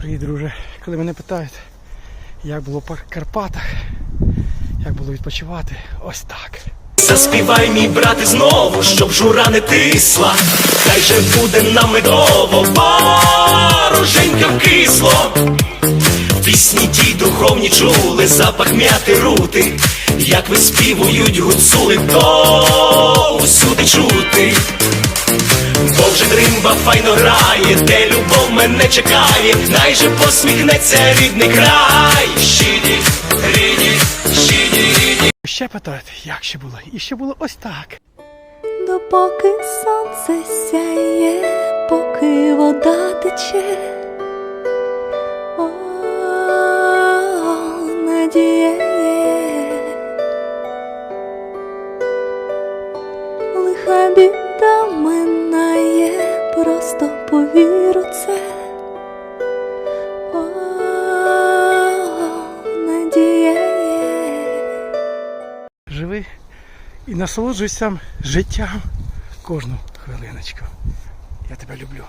Привіт, друже. Коли мене питають, як було по Карпатах, як було відпочивати, ось так. Заспівай, мій брате, знову, щоб жура не тисла, хай же буде нам медово, вороженька вкисло. В Пісні тій духовні чули, запах м'яти рути, як виспівують гуцули, то усюди чути. Бо вже дримба файно грає, де любов мене чекає, най же посміхнеться рідний край. Щиді, ріді, щиді, ріді. Ще питають, як ще було? І ще було ось так. Допоки сонце сяє, поки вода тече, О, надія є. Лиха біда минає, просто повіру це. О. Живи і насолоджуйся життям кожну хвилиночку. Я тебе люблю.